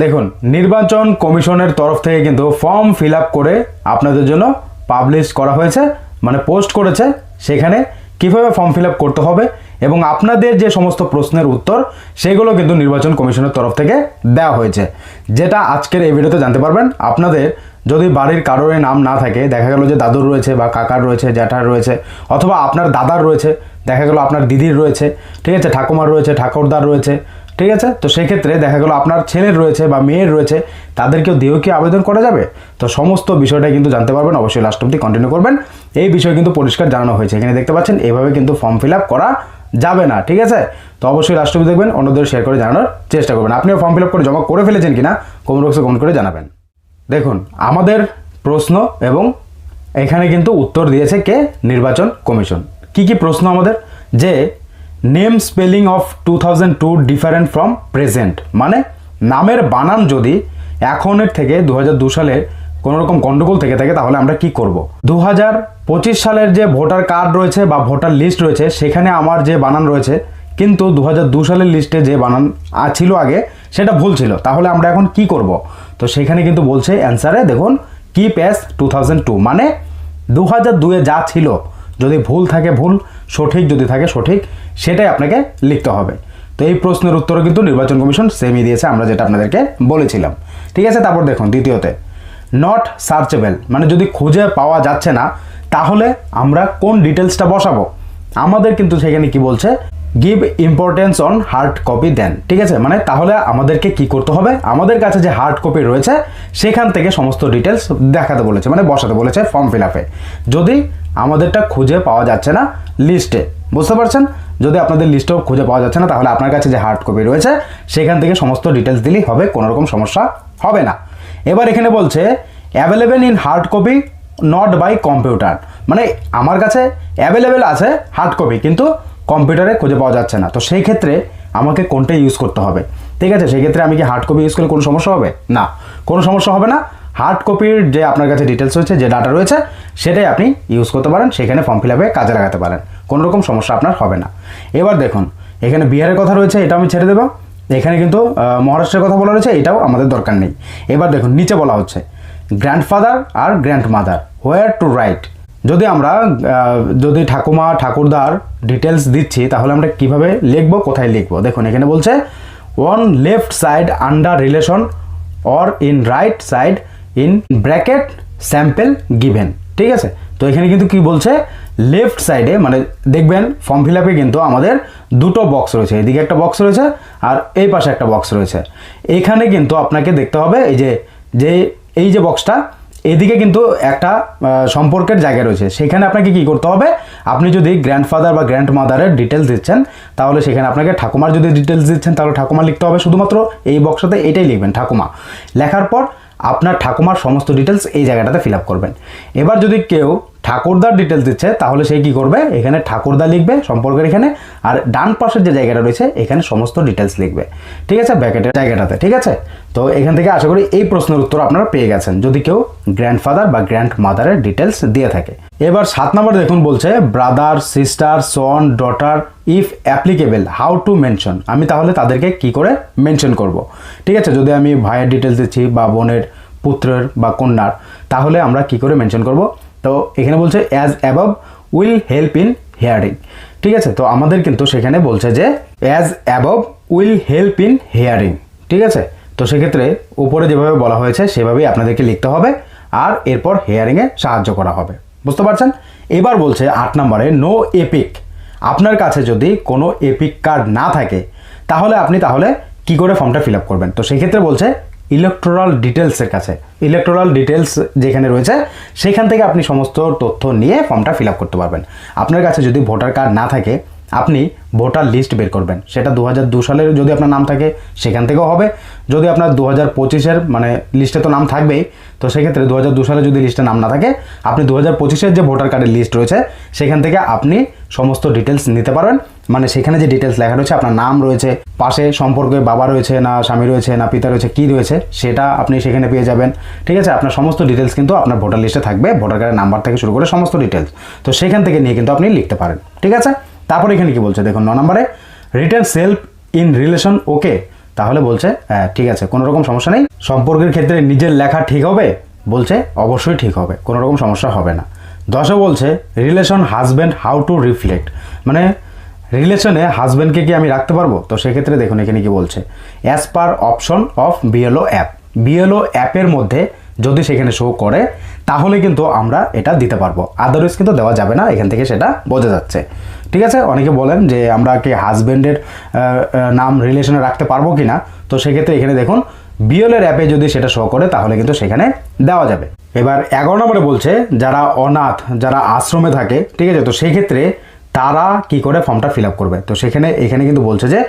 দেখুন, নির্বাচন কমিশনের তরফ থেকে কিন্তু ফর্ম ফিল করে আপনাদের জন্য পাবলিশ করা হয়েছে মানে পোস্ট করেছে। সেখানে কীভাবে ফর্ম ফিল করতে হবে এবং আপনাদের যে সমস্ত প্রশ্নের উত্তর, সেগুলো কিন্তু নির্বাচন কমিশনের তরফ থেকে দেওয়া হয়েছে। যেটা আজকের এই ভিডিওতে জানতে পারবেন। আপনাদের যদি বাড়ির কারোর নাম না থাকে, দেখা গেল যে দাদুর রয়েছে বা কাকার রয়েছে, জ্যাঠার রয়েছে, অথবা আপনার দাদার রয়েছে, দেখা গেল আপনার দিদির রয়েছে, ঠিক আছে, ঠাকুমার রয়েছে, ঠাকুরদার রয়েছে ঠিক আছে? তো সেক্ষেত্রে দেখা গেল আপনার ছেলের রয়েছে বা মেয়ের রয়েছে, তাদেরকেও দিয়েও কি আবেদন করা যাবে? তো সমস্ত বিষয়টা কিন্তু জানতে পারবেন, অবশ্যই লাস্ট অব্দি কন্টিনিউ করবেন। এই বিষয়ে কিন্তু পরিষ্কার জানানো হয়েছে, এখানে দেখতে পাচ্ছেন, এভাবে কিন্তু ফর্ম ফিল করা যাবে না, ঠিক আছে? তো অবশ্যই লাস্ট অব্দি দেখবেন, অন্যদের শেয়ার করে জানানোর চেষ্টা করবেন। আপনিও ফর্ম ফিল করে জমা করে ফেলেছেন কিনা কমেন্ট বক্সে কমেন্ট করে জানাবেন। দেখুন, আমাদের প্রশ্ন এবং এখানে কিন্তু উত্তর দিয়েছে কে? নির্বাচন কমিশন। কি কি প্রশ্ন আমাদের? যে name spelling of two thousand two different from present. মানে নামের বানান যদি এখনের থেকে দু হাজার দু সালের কোনো রকম গন্ডগোল থেকে থাকে, তাহলে আমরা কি করব? দু হাজার পঁচিশ সালের যে ভোটার কার্ড রয়েছে বা ভোটার লিস্ট রয়েছে, সেখানে আমার যে বানান রয়েছে, কিন্তু দু হাজার দু সালের লিস্টে যে বানান ছিল আগে, সেটা ভুল ছিল। তাহলে আমরা এখন কি করব? তো সেখানে কিন্তু বলছে অ্যান্সারে দেখুন কি প্যাস টু থাউজেন্ড টু মানে দু হাজার দুয়ে যা ছিল যদি ভুল থাকে ভুল, সঠিক যদি থাকে সঠিক, সেটাই আপনাকে লিখতে হবে। তো এই প্রশ্নের উত্তরও কিন্তু নির্বাচন কমিশন সেমই দিয়েছে, আমরা যেটা আপনাদেরকে বলেছিলাম। ঠিক আছে, তারপর দেখুন দ্বিতীয়তে। নট সার্চেবেল মানে যদি খুঁজে পাওয়া যাচ্ছে না, তাহলে আমরা কোন ডিটেলসটা বসাবো? আমাদের কিন্তু সেখানে কি বলছে give importance on hard copy then ঠিক আছে মানে তাহলে আমাদেরকে কি করতে হবে? আমাদের কাছে যে হার্ড কপি রয়েছে, সেখান থেকে সমস্ত ডিটেলস দেখাতে বলেছে মানে বসাতে বলেছে ফর্ম ফিল আপে যদি আমাদেরটা খুঁজে পাওয়া যাচ্ছে না লিস্টে বুঝতে পারছেন? যদি আপনাদের লিস্টেও খুঁজে পাওয়া যাচ্ছে না, তাহলে আপনার কাছে যে হার্ড কপি রয়েছে, সেখান থেকে সমস্ত ডিটেলস দিলেই হবে, কোনো রকম সমস্যা হবে না। এবার এখানে বলছে available in hard copy not by computer মানে আমার কাছে অ্যাভেলেবেল আছে হার্ড কপি কিন্তু কম্পিউটারে খুঁজে পাওয়া যাচ্ছে না। তো সেই ক্ষেত্রে আমাকে কোনটা ইউজ করতে হবে? ঠিক আছে? সেই ক্ষেত্রে আমি কি হার্ড কপি ইউজ করলে কোনো সমস্যা হবে? না। কোনো সমস্যা হবে না। হার্ড কপির যে আপনার কাছে ডিটেলস রয়েছে, যে ডাটা রয়েছে, সেটাই আপনি ইউজ করতে পারেন, সেখানে ফর্ম ফিল আপে কাজে লাগাতে পারেন। কোনো রকম সমস্যা আপনার হবে না। এবার দেখুন, এখানে বিহারের কথা রয়েছে, এটা আমি ছেড়ে দেবো। এখানে কিন্তু মহারাষ্ট্রের কথা বলা রয়েছে, এটাও আমাদের দরকার নেই। এবার দেখুন, নিচে বলা হচ্ছে গ্র্যান্ডফাদার আর grandmother where to write যদি আমরা যদি ঠাকুমা, ঠাকুরদার ডিটেলস দিচ্ছি, তাহলে আমরা কীভাবে লিখব, কোথায় লিখব? দেখুন, এখানে বলছে one left side under relation or in right side in bracket sample given ঠিক আছে? তো এখানে কিন্তু কি বলছে? লেফট সাইডে মানে দেখবেন ফর্ম ফিল আপে কিন্তু আমাদের দুটো বক্স রয়েছে। এদিকে একটা বক্স রয়েছে আর এই পাশে একটা বক্স রয়েছে। এখানে কিন্তু আপনাকে দেখতে হবে, এই যে যে, এই যে বক্সটা এদিকে কিন্তু একটা সম্পর্কের জায়গা রয়েছে। সেখানে আপনাকে কি করতে হবে? আপনি যদি গ্র্যান্ডফাদার বা গ্র্যান্ড মাদারের ডিটেলস দিচ্ছেন, তাহলে সেখানে আপনাকে ঠাকুমার যদি ডিটেলস দিচ্ছেন, তাহলে ঠাকুমা লিখতে হবে শুধুমাত্র এই বক্সটাতে এটাই লিখবেন, ঠাকুমা। লেখার পর আপনার ঠাকুমার সমস্ত ডিটেলস এই জায়গাটাতে ফিল আপ করবেন। এবার যদি কেউ ঠাকুরদার ডিটেলস দিচ্ছে, তাহলে সে কি করবে? এখানে ঠাকুরদা লিখবে সম্পর্কের এখানে, আর ডান পাশের যে জায়গাটা রয়েছে, এখানে সমস্ত ডিটেলস লিখবে। ঠিক আছে? ব্যাকেটের জায়গাটাতে, ঠিক আছে? তো এখান থেকে আশা করি এই প্রশ্নের উত্তর আপনারা পেয়ে গেছেন। যদি কেউ গ্র্যান্ডফাদার বা গ্র্যান্ড মাদারের ডিটেলস দিয়ে থাকে। এবার সাত নম্বর দেখুন বলছে brother sister son daughter if applicable how to mention আমি তাহলে তাদেরকে কি করে মেনশন করব? ঠিক আছে, যদি আমি ভাইয়ের ডিটেলস দিচ্ছি বা বোনের পুত্রের বা কন্যার, তাহলে আমরা কি করে মেনশন করব? তো এখানে বলছে as above will help in hearing ঠিক আছে, তো আমাদের কিন্তু সেখানে বলছে যে as above will help in hearing ঠিক আছে, তো সেক্ষেত্রে উপরে যেভাবে বলা হয়েছে, সেভাবেই আপনাদেরকে লিখতে হবে, আর এরপর হেয়ারিংয়ে সাহায্য করা হবে। বুঝতে পারছেন? এবার বলছে আট নম্বরে নো এপিক আপনার কাছে যদি কোনো এপিক কার্ড না থাকে, তাহলে আপনি তাহলে কি করে ফর্মটা ফিল আপ করবেন? তো সেক্ষেত্রে বলছে ইলেকট্রাল ডিটেলসের কাছে। ইলেকট্রাল ডিটেলস যেখানে রয়েছে, সেখান থেকে আপনি সমস্ত তথ্য নিয়ে ফর্মটা ফিল আপ করতে পারবেন। আপনার কাছে যদি ভোটার কার্ড না থাকে আপনি ভোটার লিস্ট বের করবেন। সেটা দু হাজার দু সালের যদি আপনার নাম থাকে, সেখান থেকেও হবে। যদি আপনার দু হাজার পঁচিশের মানে লিস্টে তো নাম থাকবেই, তো সেক্ষেত্রে দু হাজার দু সালে যদি লিস্টে নাম না থাকে, আপনি দু হাজার পঁচিশের যে ভোটার কার্ডের লিস্ট রয়েছে, সেখান থেকে আপনি সমস্ত ডিটেলস নিতে পারবেন। মানে সেখানে যে ডিটেলস লেখা রয়েছে, আপনার নাম রয়েছে, পাশে সম্পর্কে বাবা রয়েছে, না স্বামী রয়েছে, না পিতা রয়েছে, কী রয়েছে, সেটা আপনি সেখানে পেয়ে যাবেন। ঠিক আছে? আপনার সমস্ত ডিটেলস কিন্তু আপনার ভোটার লিস্টে থাকবে, ভোটার কার্ডের নাম্বার থেকে শুরু করে সমস্ত ডিটেলস তো সেখান থেকে নিয়ে কিন্তু আপনি লিখতে পারেন। ঠিক আছে? তারপর এখানে কি বলছে? দেখুন, ন নম্বরে return self in relation okay তাহলে বলছে হ্যাঁ ঠিক আছে কোনো রকম সমস্যা নেই। সম্পর্কের ক্ষেত্রে নিজের লেখা ঠিক হবে? বলছে, অবশ্যই ঠিক হবে কোনো রকম সমস্যা হবে না। দশে বলছে relation husband how to reflect মানে রিলেশনে হাজব্যান্ডকে কি আমি রাখতে পারব? তো সেক্ষেত্রে দেখুন, এখানে কি বলছে as per option of BLO app BLO অ্যাপের মধ্যে যদি সেখানে শো করে, তাহলে কিন্তু আমরা এটা দিতে পারব। আদারওয়াইজ কিন্তু দেওয়া যাবে না, এখান থেকে সেটা বোঝা যাচ্ছে। ঠিক আছে? অনেকে বলেন যে আমরা কি হাজব্যান্ডের নাম রিলেশনে রাখতে পারব কি না তো সেক্ষেত্রে এখানে দেখুন বিএলের অ্যাপে যদি সেটা শো করে, তাহলে কিন্তু সেখানে দেওয়া যাবে। এবার এগারো নম্বরে বলছে, যারা অনাথ, যারা আশ্রমে থাকে, ঠিক আছে? তো সেক্ষেত্রে তারা কি করে ফর্মটা ফিল করবে? তো সেখানে, এখানে কিন্তু বলছে যে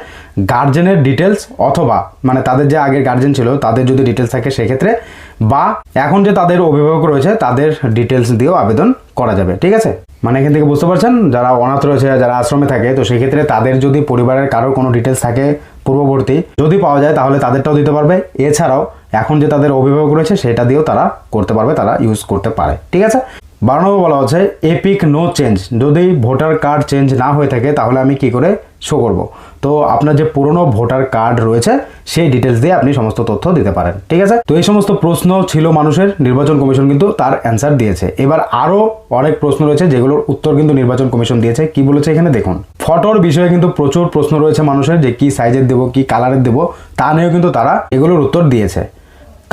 গার্জেনের ডিটেলস অথবা মানে তাদের যে আগের গার্জেন ছিল, তাদের যদি ডিটেলস থাকে সেক্ষেত্রে, বা এখন যে তাদের অভিভাবক রয়েছে, তাদের ডিটেলস দিয়েও আবেদন করা যাবে, ঠিক আছে? মানে এখান থেকে বুঝতে পারছেন? যারা অনাথ রয়েছে, যারা আশ্রমে থাকে, তো সেক্ষেত্রে তাদের যদি পরিবারের কারোর কোনো ডিটেলস থাকে পূর্ববর্তী, যদি পাওয়া যায় তাহলে তাদেরটাও দিতে পারবে। এছাড়াও, এখন যে তাদের অভিভাবক রয়েছে, সেটা দিয়েও তারা করতে পারবে, তারা ইউজ করতে পারে। ঠিক আছে? বারো নম্বর বলা হচ্ছে এপিক নো চেঞ্জ যদি ভোটার কার্ড চেঞ্জ না হয়ে থাকে, তাহলে আমি কি করে শো করব। তো আপনার যে পুরনো ভোটার কার্ড রয়েছে, সেই ডিটেলস দিয়ে আপনি সমস্ত তথ্য দিতে পারেন, ঠিক আছে? তো এই সমস্ত প্রশ্ন ছিল মানুষের, নির্বাচন কমিশন কিন্তু তার অ্যান্সার দিয়েছে। এবার আরও অনেক প্রশ্ন রয়েছে, যেগুলোর উত্তর কিন্তু নির্বাচন কমিশন দিয়েছে। কি বলেছে এখানে দেখুন। ফটোর বিষয়ে কিন্তু প্রচুর প্রশ্ন রয়েছে মানুষের, যে কি সাইজের দেবো, কি কালারের দেবো, তা নিয়েও কিন্তু তারা এগুলোর উত্তর দিয়েছে।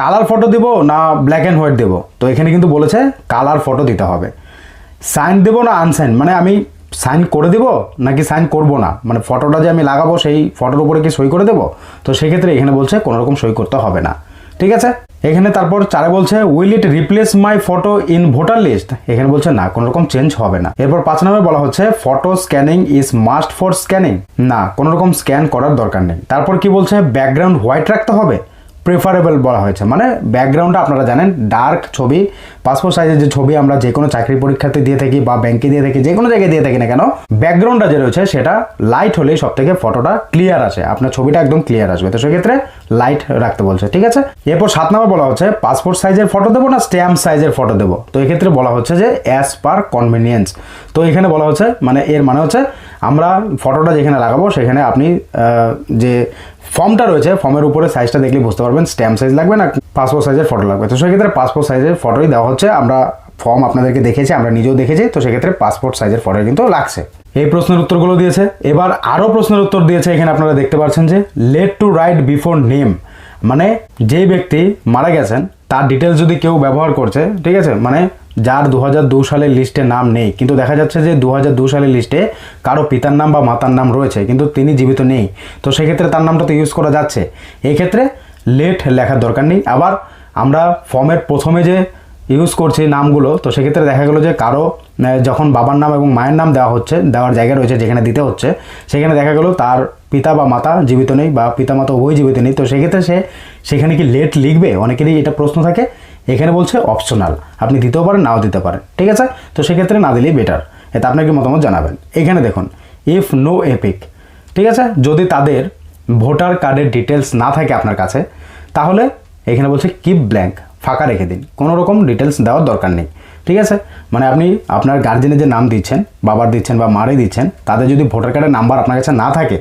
কালার ফটো দেবো না ব্ল্যাক অ্যান্ড হোয়াইট দেবো? তো এখানে কিন্তু বলেছে কালার ফটো দিতে হবে। সাইন দেবো না আনসাইন মানে আমি সাইন করে দেব নাকি সাইন করব না? মানে ফটোটা যে আমি লাগাবো সেই ফটোর উপরে কি সই করে দেবো? তো সেক্ষেত্রে এখানে বলছে কোনো রকম সই করতে হবে না। ঠিক আছে? এখানে তারপর চারে বলছে will it replace my photo in voter list এখানে বলছে, না, কোনো রকম চেঞ্জ হবে না। এরপর পাঁচ নম্বরে বলা হচ্ছে photo scanning is must for scanning না, কোনো রকম স্ক্যান করার দরকার নেই। তারপর কি বলছে ব্যাকগ্রাউন্ড হোয়াইট রাখতে হবে? প্রেফারেবল বলা হয়েছে। মানে ব্যাকগ্রাউন্ডটা আপনারা জানেন ডার্ক ছবি পাসপোর্ট সাইজের যে ছবি আমরা যে কোনো চাকরি পরীক্ষাতে দিয়ে থাকি বা ব্যাংকে দিয়ে থাকি, যে কোনো জায়গায় দিয়ে থাকি না কেন ব্যাকগ্রাউন্ডটা যে রয়েছে সেটা লাইট হলেই সব থেকে ফটোটা ক্লিয়ার আসে। আপনার ছবিটা একদম ক্লিয়ার আসবে। তো সেক্ষেত্রে লাইট রাখতে বলছে। ঠিক আছে? এরপর সাত নম্বর বলা হচ্ছে পাসপোর্ট সাইজের ফটো দেবো না স্ট্যাম্প সাইজের ফটো দেবো? তো এক্ষেত্রে বলা হচ্ছে যে অ্যাজ পার কনভিনিয়েন্স তো এখানে বলা হচ্ছে মানে এর মানে হচ্ছে আমরা ফটোটা যেখানে লাগাবো, সেখানে আপনি যে ফর্মটা রয়েছে, ফর্মের উপরে সাইজটা দেখলে বুঝতে পারবেন স্ট্যাম্প সাইজ লাগবে না পাসপোর্ট সাইজের ফটো লাগবে। তো সেক্ষেত্রে পাসপোর্ট সাইজের ফটোই দেওয়া হচ্ছে, আমরা ফর্ম আপনাদেরকে দেখেছি, আমরা নিজেও দেখেছি, তো সেক্ষেত্রে পাসপোর্ট সাইজের ফটো কিন্তু লাগছে। এই প্রশ্নের উত্তরগুলো দিয়েছে। এবার আরও প্রশ্নের উত্তর দিয়েছে, এখানে আপনারা দেখতে পাচ্ছেন যে let to write before name মানে যে ব্যক্তি মারা গেছেন, তার ডিটেলস যদি কেউ ব্যবহার করছে, ঠিক আছে? মানে যার দু সালের লিস্টে নাম নেই। কিন্তু দেখা যাচ্ছে যে দু সালের লিস্টে কারও পিতার নাম বা মাতার নাম রয়েছে, কিন্তু তিনি জীবিত নেই। তো সেক্ষেত্রে তার নামটা তো ইউজ করা যাচ্ছে। এই ক্ষেত্রে লেট লেখার দরকার নেই। আবার আমরা ফর্মের প্রথমে যে ইউজ করছি নামগুলো, তো সেক্ষেত্রে দেখা গেলো যে কারও যখন বাবার নাম এবং মায়ের নাম দেওয়া হচ্ছে, দেওয়ার জায়গা রয়েছে যেখানে দিতে হচ্ছে, সেখানে দেখা গেলো তার পিতা বা মাতা জীবিত নেই বা পিতা মাতা উভয় জীবিত নেই। তো সেক্ষেত্রে সে সেখানে কি লেট লিখবে? অনেকেরই এটা প্রশ্ন থাকে। এখানে বলছে অপশনাল আপনি দিতেও পারেন, নাও দিতে পারেন। ঠিক আছে? তো সেক্ষেত্রে না দিলেই বেটার এতে আপনাকে মতামত জানাবেন। এখানে দেখুন ইফ নো এপিক ঠিক আছে? যদি তাদের ভোটার কার্ডের ডিটেলস না থাকে আপনার কাছে, তাহলে এখানে বলছে কিপ ব্ল্যাঙ্ক ফাঁকা রেখে দিন। কোনো রকম ডিটেলস দেওয়ার দরকার নেই। ঠিক আছে? মানে আপনি আপনার গার্জেনের যে নাম দিচ্ছেন, বাবার দিচ্ছেন বা মারে দিচ্ছেন, তাদের যদি ভোটার কার্ডের নাম্বার আপনার কাছে না থাকে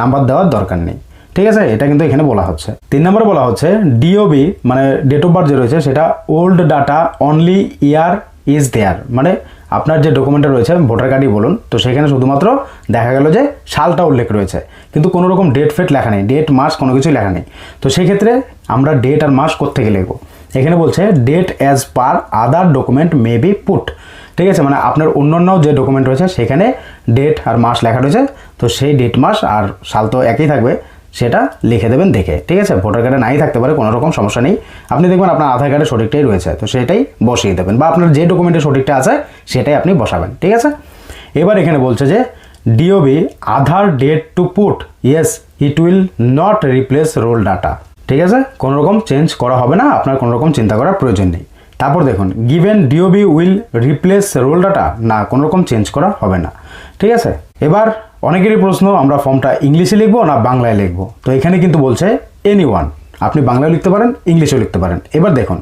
নাম্বার দেওয়ার দরকার নেই। ঠিক আছে? এটা কিন্তু এখানে বলা হচ্ছে। তিন নম্বরে বলা হচ্ছে ডিওবি মানে ডেট অফ বার্থ যে রয়েছে, সেটা old data only year is there মানে আপনার যে ডকুমেন্টে রয়েছে ভোটার কার্ডই বলুন, তো সেখানে শুধুমাত্র দেখা গেল যে সালটা উল্লেখ রয়েছে। কিন্তু কোনো রকম ডেট ফেট লেখা নেই ডেট মাস কোনো কিছুই লেখা নেই। তো সেই ক্ষেত্রে আমরা ডেট আর মাস কোত্থেকে লিখব? এখানে বলছে date as per other document may be put ঠিক আছে? মানে আপনার অন্যান্য যে ডকুমেন্ট রয়েছে, সেখানে ডেট আর মাস লেখা রয়েছে, তো সেই ডেট মাস আর সাল তো একই থাকবে। সেটা লিখে দেবেন দেখে, ঠিক আছে? ভোটার কার্ডে নাই থাকতে পারে, কোনো রকম সমস্যা নেই। আপনি দেখবেন আপনার আধার কার্ডে সঠিকটাই রয়েছে, তো সেটাই বসিয়ে দেবেন বা আপনার যে ডকুমেন্টে সঠিকটা আছে, সেটাই আপনি বসাবেন, ঠিক আছে? এবার এখানে বলছে যে DOB Aadhaar date to put yes it will not replace roll data ঠিক আছে? কোনো রকম চেঞ্জ করা হবে না, আপনার কোনো রকম চিন্তা করার প্রয়োজন নেই। তারপর দেখুন given DOB will replace roll data না, কোনো রকম চেঞ্জ করা হবে না, ঠিক আছে? এবার অনেকেরই প্রশ্ন, আমরা ফর্মটা ইংলিশে লিখব না বাংলায় লিখব? তো এখানে কিন্তু বলছে এনি ওয়ান আপনি বাংলায় লিখতে পারেন, ইংলিশেও লিখতে পারেন। এবার দেখুন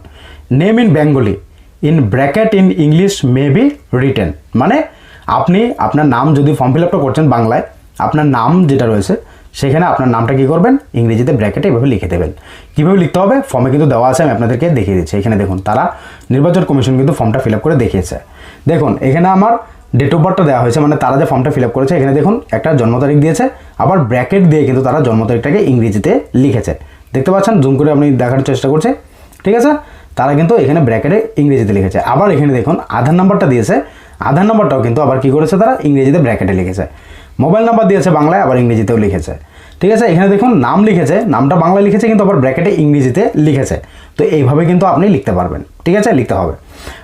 name in Bengali in bracket in English may be written মানে আপনি আপনার নাম যদি ফর্ম ফিল আপটা করছেন বাংলায়, আপনার নাম যেটা রয়েছে, সেখানে আপনার নামটা কী করবেন? ইংরেজিতে ব্র্যাকেটে এভাবে লিখে দেবেন। কীভাবে লিখতে হবে? ফর্মে কিন্তু দেওয়া আছে, আমি আপনাদেরকে দেখিয়ে দিচ্ছি। এখানে দেখুন, তারা নির্বাচন কমিশন কিন্তু ফর্মটা ফিল আপ করে দেখিয়েছে। দেখুন, এখানে আমার ডেট অফ বার্থটা দেওয়া হয়েছে মানে তারা যে ফর্মটা ফিল আপ করেছে, এখানে দেখুন, একটা জন্ম তারিখ দিয়েছে, আবার ব্র্যাকেট দিয়ে কিন্তু তারা জন্ম তারিখটাকে ইংরেজিতে লিখেছে। দেখতে পাচ্ছেন? জুম করে আপনি দেখার চেষ্টা করছে। ঠিক আছে? তারা কিন্তু এখানে ব্র্যাকেটে ইংরেজিতে লিখেছে। আবার এখানে দেখুন, আধার নাম্বারটা দিয়েছে। আধার নাম্বারটাও কিন্তু আবার কী করেছে তারা? ইংরেজিতে ব্র্যাকেটে লিখেছে। মোবাইল নাম্বার দিয়েছে বাংলায়, আবার ইংরেজিতেও লিখেছে। ঠিক আছে? এখানে দেখুন, নাম লিখেছে, নামটা বাংলায় লিখেছে, কিন্তু আবার ব্র্যাকেটে ইংরেজিতে লিখেছে। তো এইভাবে কিন্তু আপনি লিখতে পারবেন। ঠিক আছে? লিখতে হবে।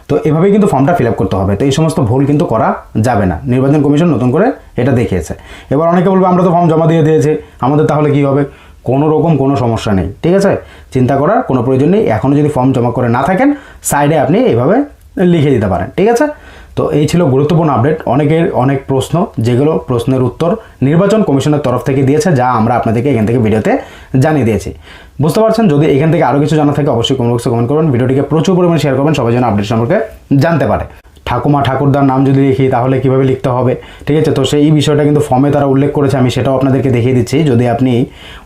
তো এভাবেই কিন্তু ফর্মটা ফিল আপ করতে হবে। তো এই সমস্ত ভুল কিন্তু করা যাবে না। নির্বাচন কমিশন নতুন করে এটা দেখিয়েছে। এবার অনেকে বলবে, আমরা তো ফর্ম জমা দিয়ে দিয়েছি। আমাদের তাহলে কি হবে? কোনো রকম কোনো সমস্যা নেই, ঠিক আছে? চিন্তা করার কোনো প্রয়োজন নেই। এখনও যদি ফর্ম জমা করে না থাকেন সাইডে আপনি এইভাবে লিখে দিতে পারেন, ঠিক আছে? তো এই ছিল গুরুত্বপূর্ণ আপডেট অনেকের অনেক প্রশ্ন, যেগুলো প্রশ্নের উত্তর নির্বাচন কমিশনের তরফ থেকে দিয়েছে, যা আমরা আপনাদেরকে এখান থেকে ভিডিওতে জানিয়ে দিয়েছি। বুঝতে পারছেন? যদি এখান থেকে আরও কিছু জানা থাকে, অবশ্যই কমেন্ট বক্সে কমেন্ট করবেন ভিডিওটিকে প্রচুর পরিমাণে শেয়ার করবেন, সবাই যেন আপডেট সম্পর্কে জানতে পারে। ঠাকুমা ঠাকুরদার নাম যদি লিখি, তাহলে কীভাবে লিখতে হবে? ঠিক আছে? তো সেই বিষয়টা কিন্তু ফর্মে তারা উল্লেখ করেছে, আমি সেটাও আপনাদেরকে দেখিয়ে দিচ্ছি। যদি আপনি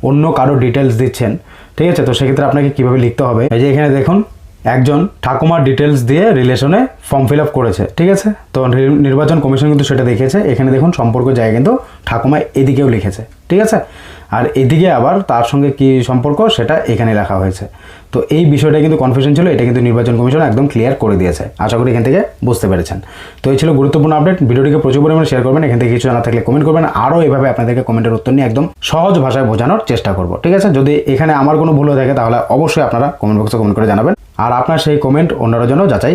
অন্য কারও ডিটেলস দিচ্ছেন, ঠিক আছে? তো সেক্ষেত্রে আপনাকে কীভাবে লিখতে হবে? এই যে এখানে দেখুন একজন ঠাকুমার ডিটেলস দিয়ে রিলেশনে ফর্ম ফিল আপ করেছে, ঠিক আছে? তো নির্বাচন কমিশন কিন্তু সেটা দেখেছে এখানে দেখুন সম্পর্ক জায়গায় কিন্তু ঠাকুমা এদিকেও লিখেছে, ঠিক আছে? আর এদিকে আবার তার সঙ্গে কি সম্পর্ক সেটা এখানে লেখা হয়েছে। তো এই বিষয়টা কিন্তু কনফিউশন ছিল, এটা কিন্তু নির্বাচন কমিশন একদম ক্লিয়ার করে দিয়েছে। আশা করি এখান থেকে বুঝতে পেরেছেন। তো এই ছিল গুরুত্বপূর্ণ আপডেট ভিডিওটিকে প্রচুর পরিমাণে শেয়ার করবেন, এখান থেকে কিছু জানা থাকলে কমেন্ট করবেন। আরও এভাবে আপনাদেরকে কমেন্টের উত্তর নিয়ে একদম সহজ ভাষায় বোঝানোর চেষ্টা করব, ঠিক আছে? যদি এখানে আমার কোনো ভুল হয়ে থাকে, তাহলে অবশ্যই আপনারা কমেন্ট বক্সে কমেন্ট করে জানাবেন। আর আপনার সেই কমেন্ট অন্যরা যেন যাচাই